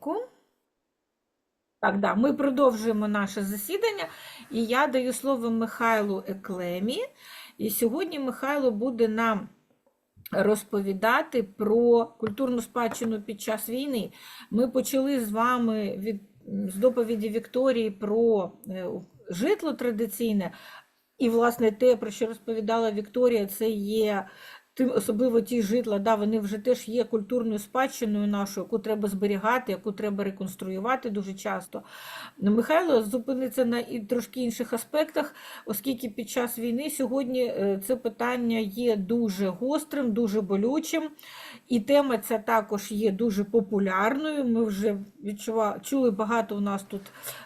хвилинку. Так, да, ми продовжуємо наше засідання, і я даю слово Михайлу Еклемі. І сьогодні Михайло буде нам розповідати про культурну спадщину під час війни. Ми почали з вами від, з доповіді Вікторії про е, житло традиційне, і, власне, те, про що розповідала Вікторія, це є тим, особливо ті житла, да, вони вже теж є культурною спадщиною нашою, яку треба зберігати, яку треба реконструювати дуже часто. Михайло зупиниться на і трошки інших аспектах, оскільки під час війни сьогодні е, це питання є дуже гострим, дуже болючим, і тема ця також є дуже популярною. Ми вже відчува... чули багато у нас тут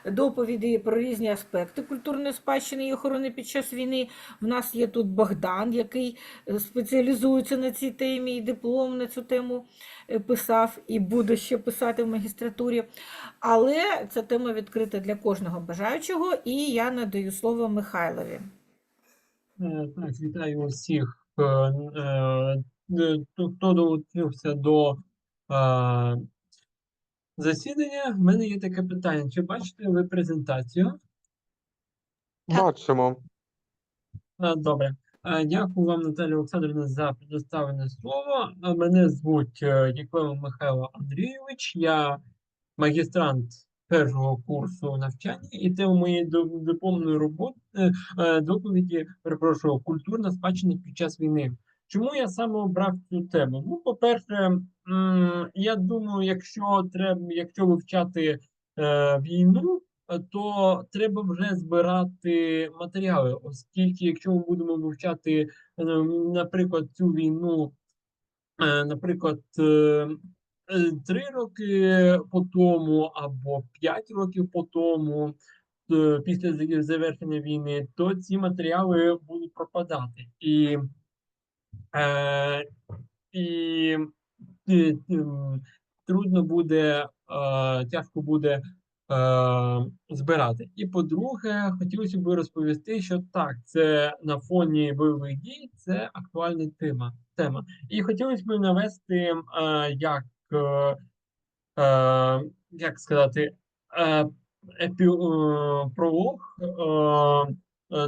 доповідей про різні аспекти культурної спадщини і охорони під час війни. У нас є тут Богдан, який е, спеціалізується на цій темі і диплом на цю тему е, писав, і буде ще писати в магістратурі. Але ця тема відкрита для кожного бажаючого, і я надаю слово Михайлові. Е, Так, вітаю усіх, е, хто долучився до засідання. В мене є таке питання. Чи бачите ви презентацію? Бачимо. Добре. Е, Дякую вам, Наталя Олександрівна, за предоставлене слово. Е, Мене звуть е, Діклева Михайло Андрійович. Я магістрант першого курсу навчання, і тема моєї до- дипломної роботи е, е, доповіді, перепрошую, культурна спадщина під час війни. Чому я саме обрав цю тему? Ну, по-перше, я думаю, якщо треба, якщо вивчати е, війну, е, то треба вже збирати матеріали, оскільки, якщо ми будемо вивчати, е, наприклад, цю війну, е, наприклад, е, е, три роки по тому або п'ять років по тому, е, після завершення війни, то ці матеріали будуть пропадати. І, е, і, трудно буде, е, тяжко буде е, збирати. І по-друге, хотілося б розповісти, що так, це на фоні бойових дій, це актуальна тема. тема. І хотілося б навести, е, як, е, е, як сказати, епі, пролог,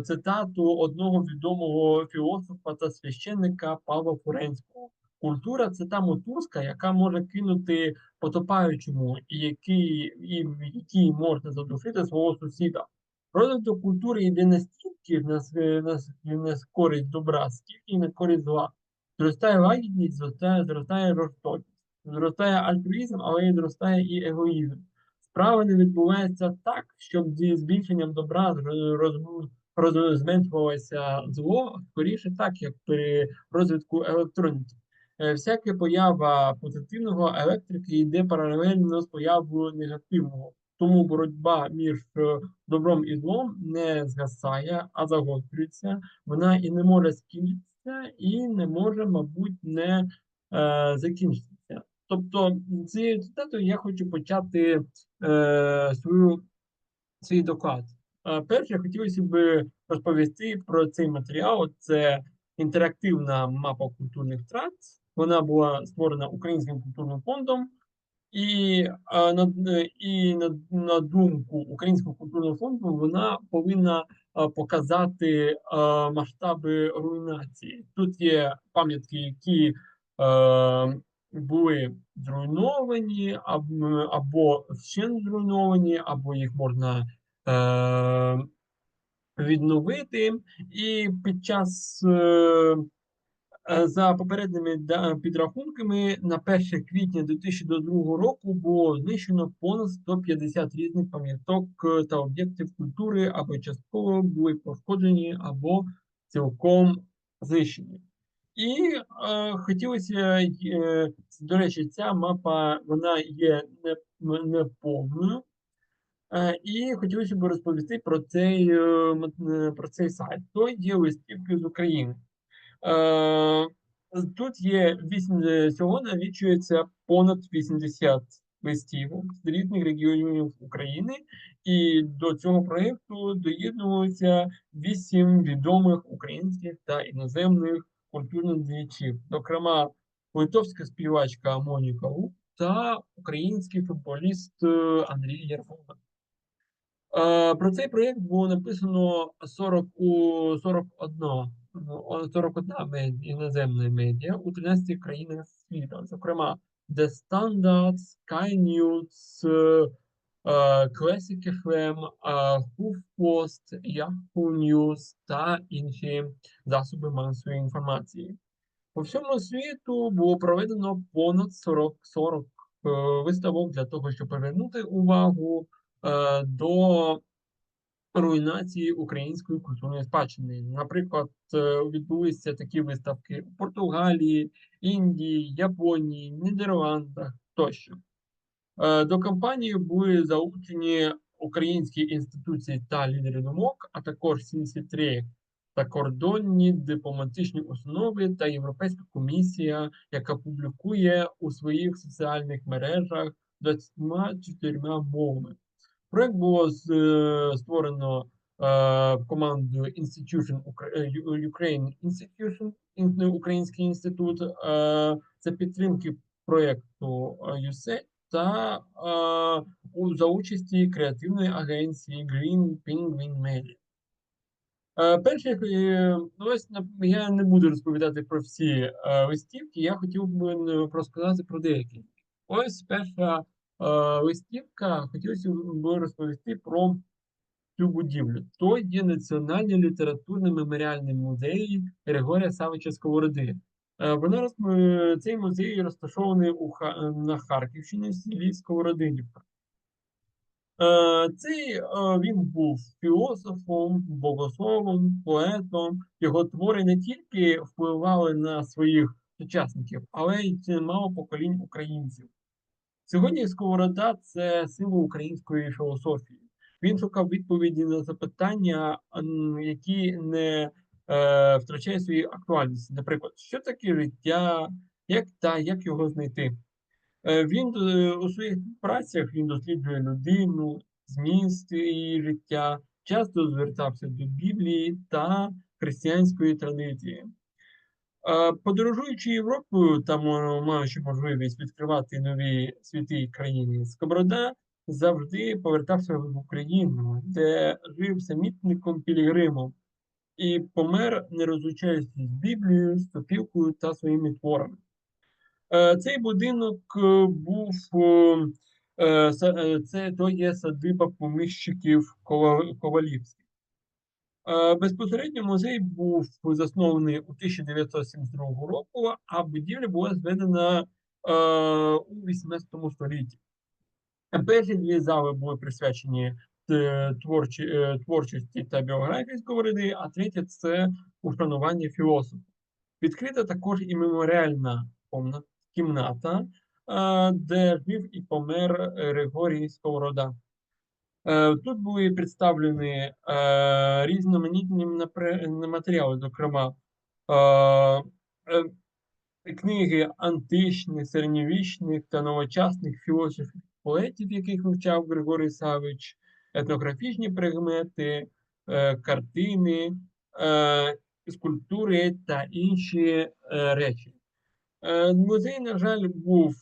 цитату одного відомого філософа та священника Павла Фуренського. Культура це та мотузка, яка може кинути потопаючому, і який, і в якій можна задушити свого сусіда. Розвиток культури йде настільки на, на, на користь добра, скільки на користь зла. Зростає лагідність, зростає, зростає жорстокість, зростає альтруїзм, але й зростає і егоїзм. Справа не відбувається так, щоб зі збільшенням добра роз, зменшувалося зло, скоріше так, як при розвитку електроніки. Е, Всяка поява позитивного електрики йде паралельно з появою негативного. Тому боротьба між е, добром і злом не згасає, а загострюється. Вона і не може скінчитися, і не може, мабуть, не е, закінчитися. Тобто, цією цитатою я хочу почати е, свою, свій доклад. Е, перше, хотілося б розповісти про цей матеріал. Це інтерактивна мапа культурних втрат. Вона була створена Українським культурним фондом. І, на, е, і на, на думку Українського культурного фонду, вона повинна показати масштаби руйнації. Тут є пам'ятки, які були зруйновані, або, або ще не зруйновані, або їх можна е, відновити. І під час Е, За попередніми підрахунками, на 1 квітня 2022 року було знищено понад 150 різних пам'яток е, та об'єктів культури або частково були пошкоджені або цілком знищені. І е, хотілося, е, до речі, ця мапа вона є не, не. Е, і хотілося б розповісти про цей, е, е, про цей сайт. То є листівки з України. Е, Тут є е, всього налічується понад 80 листів з різних регіонів України, і до цього проєкту доєднуються вісім відомих українських та іноземних культурних діячів, зокрема литовська співачка Моніка Лук, та український футболіст е, Андрій. Е, Про цей проєкт було написано 40 у 41, ну, о, 41 іноземна медіа у 13 країнах світу. Зокрема, The Standard, Sky News, е, е, Classic FM, е, HuffPost, Yahoo News та інші засоби масової інформації. По всьому світу було проведено понад 40, 40 е, виставок для того, щоб привернути увагу до руйнації української культурної спадщини. Наприклад, е, відбулися такі виставки у Португалії, Індії, Японії, Нідерландах тощо. Е, До кампанії були залучені українські інституції та лідери думок, а також 73 закордонні дипломатичні установи та Європейська комісія, яка публікує у своїх соціальних мережах 24 мовами. Проект було е, створено е, командою Institution е, Ukraine Institution, Український інститут. Це підтримки проєкту USAID та за участі креативної агенції Green Penguin Media. Е, Перших, е, ну, ось я не буду розповідати про всі листівки, я хотів би розказати про деякі. Ось перша листівка, хотілося б розповісти про цю будівлю. То є Національний літературний меморіальний музей Григорія Савича Сковороди. Е, Вона роз- е, цей музей розташований у Ха- на Харківщині в селі Сковородинівка. Е, Цей е, він був філософом, богословом, поетом. Його твори не тільки впливали на своїх сучасників, але й чимало поколінь українців. Сьогодні Сковорода це символ української філософії. Він шукав відповіді на запитання, які не е, втрачають свої актуальності. Наприклад, що таке життя, як та як його знайти. Е, Він е, у своїх працях він досліджує людину, зміст її життя, часто звертався до Біблії та християнської традиції. Е, Подорожуючи Європою та маючи можливість відкривати нові світи країни, Скоброда завжди повертався в Україну, де жив самітником пілігримом і помер, не розлучаючись з Біблією, з сопілкою та своїми творами. Е, Цей будинок е, був е, е, е, це то є садиба поміщиків Ковалівських. Е, Безпосередньо музей був заснований у 1972 року, а будівля була зведена е, у 18 столітті. Перші дві зали були присвячені е, творчі, творчості та біографії Сковороди, а третя це ушанування філософа. Відкрита також і меморіальна кімната, де жив і помер Григорій Сковорода. Е, Тут були представлені е, різноманітні матеріали, зокрема е, книги античних, середньовічних та новочасних філософів поетів, яких вивчав Григорій Савич, етнографічні предмети, картини, скульптури та інші речі. Музей, на жаль, був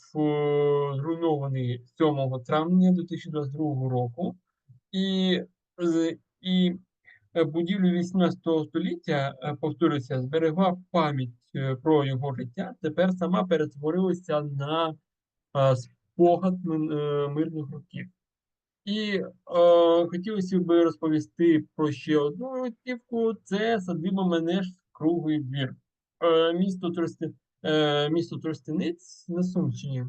зруйнований 7 травня 2022 року, і, і е, будівлю 18 століття, е, повторюся, зберегла пам'ять е, про його життя, тепер сама перетворилася на спогад мирних років. І е, хотілося б розповісти про ще одну листівку. Це садиба Менеш Круглий двір. Е, місто, Трости, е, місто на Сумщині. Е,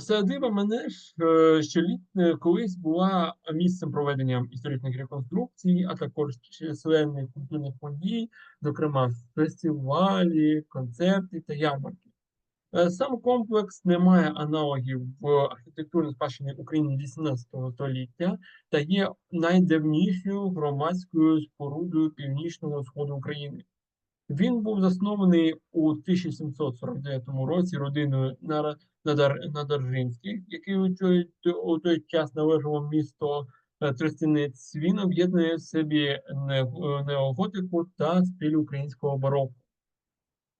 садиба Менеш е, ще літ, е, колись була місцем проведення історичних реконструкцій, а також численних культурних подій, зокрема фестивалі, концерти та ярмарки. Е, Сам комплекс не має аналогів в архітектурній спадщині України 18 століття та є найдавнішою громадською спорудою північного сходу України. Він був заснований у 1749 році родиною Надар- Надаржинських, який у той, у той час належало місто е, Тростянець. Він об'єднує в собі неоготику та стиль українського бароко.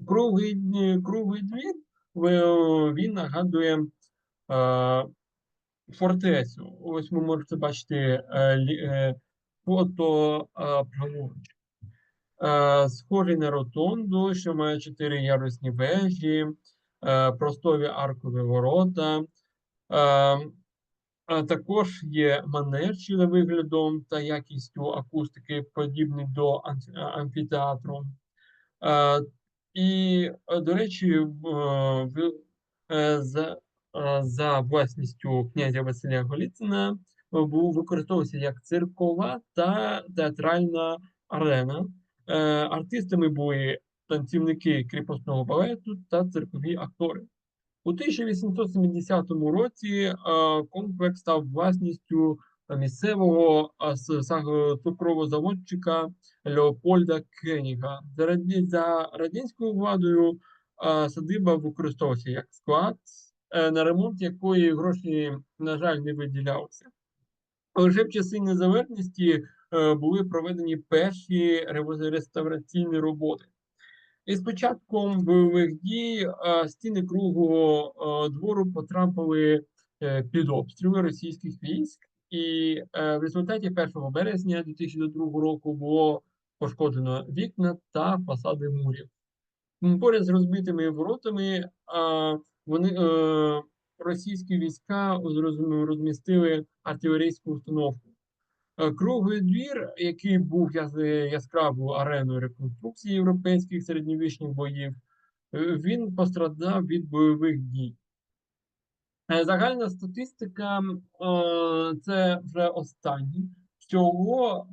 Круглий, круглий двір він нагадує е, фортецю. Ось ви можете бачити е, е, фото е, праворуч. Е, Схожий на ротонду, що має чотири ярусні вежі, е, простові аркові ворота. Е, також є манеж за виглядом та якістю акустики, подібний до амфітеатру. І, до речі, за, за власністю князя Василя Голіцина був використовувався як циркова та театральна арена. Е, Артистами були танцівники кріпосного балету та циркові актори. У 1870 році е, комплекс став власністю місцевого е, цукровозаводчика Леопольда Кеніга. За, радянською владою садиба використовувався як склад, на ремонт якої гроші, на жаль, не виділялися. Лише в часи незалежності були проведені перші реставраційні роботи. І з початком бойових дій е, стіни круглого е, двору потрапили е, під обстріли російських військ, і е, в результаті 1 березня 2002 року було пошкоджено вікна та фасади мурів. Поряд з розбитими воротами е, вони е, російські війська розмістили артилерійську установку. Е, Круглий двір, який був е, яскравою ареною реконструкції європейських середньовічних боїв, е, він постраждав від бойових дій. Загальна статистика це вже останнє. Всього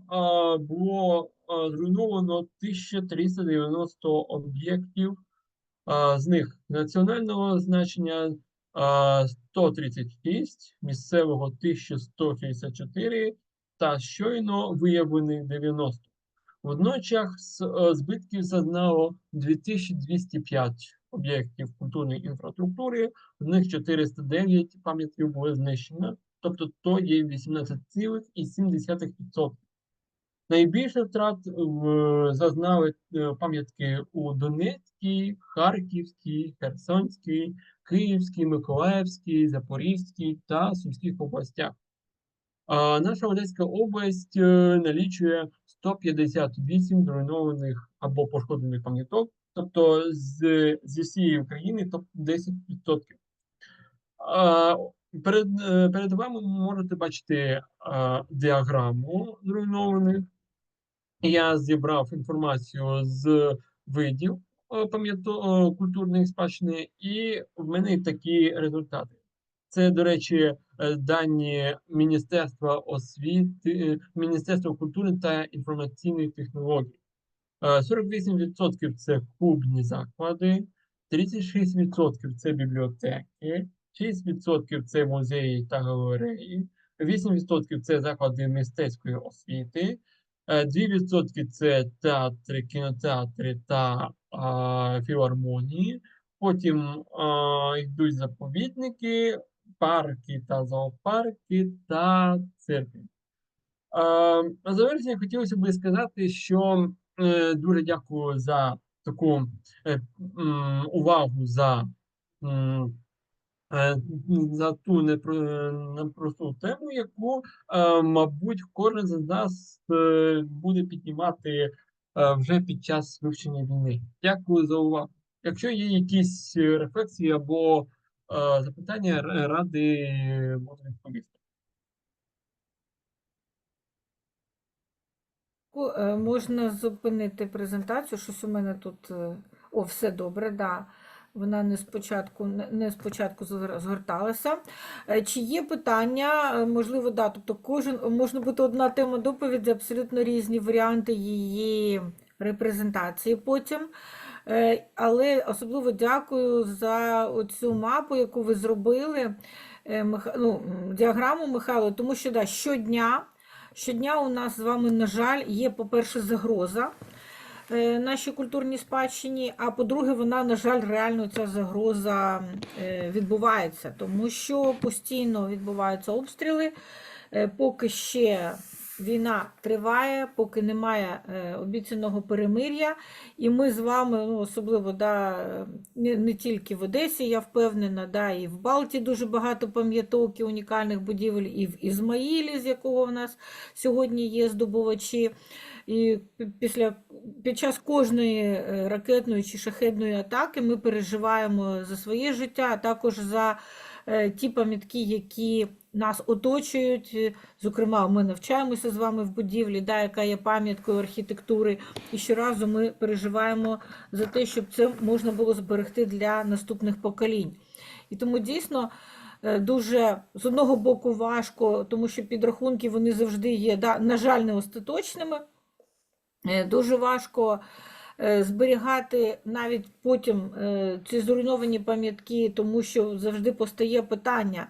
було зруйновано 1390 об'єктів, з них національного значення е, 136, місцевого 1164 та щойно виявлених 90. Водночас е, збитків зазнало 2205 об'єктів культурної інфраструктури, з них 409 пам'ятків було знищено, тобто то є 18,7%. Найбільше втрат зазнали е, пам'ятки у Донецькій, Харківській, Херсонській, Київській, Миколаївській, Запорізькій та Сумських областях. Наша Одеська область е, налічує 158 зруйнованих або пошкоджених пам'яток, тобто з, зі всієї України топ 10%. А, перед, е, перед вами можете бачити а, діаграму зруйнованих. Я зібрав інформацію з видів е, пам'ято е, культурної спадщини, і в мене такі результати. Це, до речі, е, дані Міністерства освіти, е, Міністерства культури та інформаційних технологій. Е, 48% це клубні заклади, 36% це бібліотеки, 6% це музеї та галереї, 8% це заклади мистецької освіти, е, 2% це театри, кінотеатри та а, філармонії. Потім а, йдуть заповідники, парки та зоопарки та церкви. На завершення хотілося б сказати, що е, дуже дякую за таку е, увагу за, е, за ту непро- непросту тему, яку, е, мабуть, кожен з нас е, буде піднімати е, вже під час вивчення війни. Дякую за увагу. Якщо є якісь е, рефлексії або е, запитання, р- радий буду відповісти. Е, Можна зупинити презентацію, щось у мене тут. е, О, все добре, да. Вона не спочатку, не спочатку згорталася. Е, Чи є питання? Можливо, да. Тобто кожен можна бути одна тема доповіді, абсолютно різні варіанти її репрезентації потім. Е, Але особливо дякую за цю мапу, яку ви зробили, е, ну, діаграму Михайло, тому що да, щодня. Щодня у нас з вами, на жаль, є, по-перше, загроза е, нашій культурній спадщині, а по-друге, вона, на жаль, реально ця загроза відбувається, тому що постійно відбуваються обстріли. Поки ще війна триває, поки немає е, обіцяного перемир'я. І ми з вами, ну, особливо да, не, не тільки в Одесі, я впевнена, да, і в Балті дуже багато пам'яток і унікальних будівель, і в Ізмаїлі, з якого в нас сьогодні є здобувачі. І після, під час кожної е, ракетної чи шахедної атаки ми переживаємо за своє життя, а також за ті пам'ятки, які нас оточують. Е, Зокрема, ми навчаємося з вами в будівлі, да, яка є пам'яткою архітектури. І щоразу ми переживаємо за те, щоб це можна було зберегти для наступних поколінь. І тому дійсно. е, Дуже з одного боку важко, тому що підрахунки вони завжди є, да, на жаль, не остаточними. Е, Дуже важко е, зберігати навіть потім е, ці зруйновані пам'ятки, тому що завжди постає питання,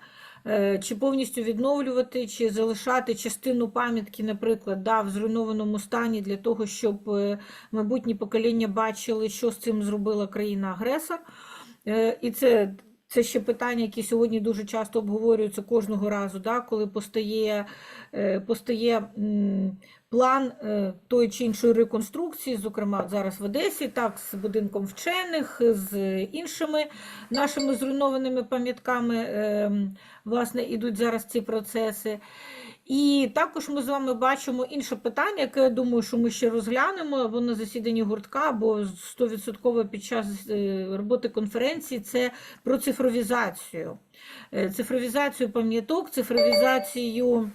е, чи повністю відновлювати, чи залишати частину пам'ятки, наприклад, да, в зруйнованому стані для того, щоб е, майбутні покоління бачили, що з цим зробила країна-агресор. Е, І це, це ще питання, які сьогодні дуже часто обговорюються кожного разу, да, коли постає, е, постає план е, тої чи іншої реконструкції, зокрема зараз в Одесі, так, з будинком вчених, з іншими нашими зруйнованими пам'ятками, е, власне, ідуть зараз ці процеси. І також ми з вами бачимо інше питання, яке я думаю, що ми ще розглянемо або на засіданні гуртка, або 100% під час е, роботи конференції, це про цифровізацію. Е, Цифровізацію пам'яток, цифровізацію,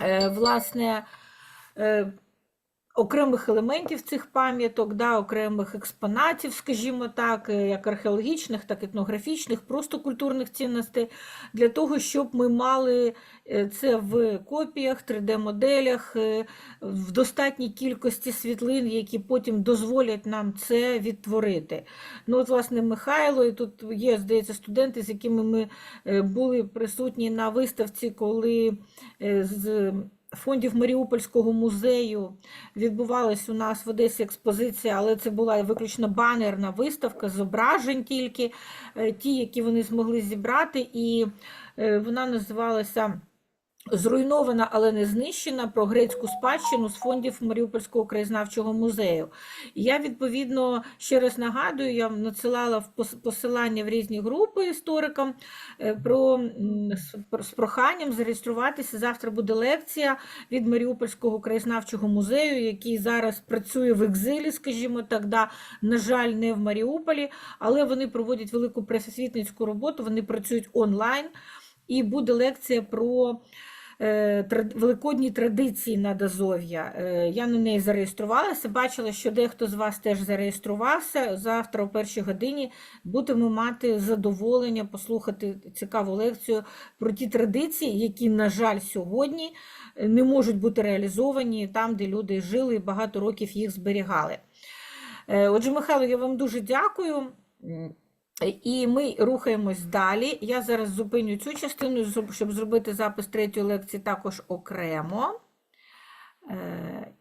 е, власне, окремих елементів цих пам'яток, да, окремих експонатів, скажімо так, е, як археологічних, так і етнографічних, просто культурних цінностей, для того, щоб ми мали е, це в копіях, 3D-моделях, е, в достатній кількості світлин, які потім дозволять нам це відтворити. Ну, от, власне, Михайло, і тут є, здається, студенти, з якими ми були присутні на виставці, коли з фондів Маріупольського музею відбувалась у нас в Одесі експозиція, але це була виключно банерна виставка зображень тільки, е, ті, які вони змогли зібрати, і е, вона називалася Зруйнована, але не знищена про грецьку спадщину з фондів Маріупольського краєзнавчого музею. Я, відповідно, ще раз нагадую, я надсилала в пос- посилання в різні групи історикам е, про, з, проханням зареєструватися. Завтра буде лекція від Маріупольського краєзнавчого музею, який зараз працює в екзилі, скажімо так, да, на жаль, не в Маріуполі, але вони проводять велику пресосвітницьку роботу, вони працюють онлайн. І буде лекція про великодні традиції Надазов'я. Е, Я на неї зареєструвалася, бачила, що дехто з вас теж зареєструвався. Завтра о першій годині будемо мати задоволення послухати цікаву лекцію про ті традиції, які, на жаль, сьогодні е, не можуть бути реалізовані там, де люди жили і багато років їх зберігали. Е, Отже, Михайло, я вам дуже дякую. І ми рухаємось далі. Я зараз зупиню цю частину, щоб зробити запис третьої лекції також окремо. Е,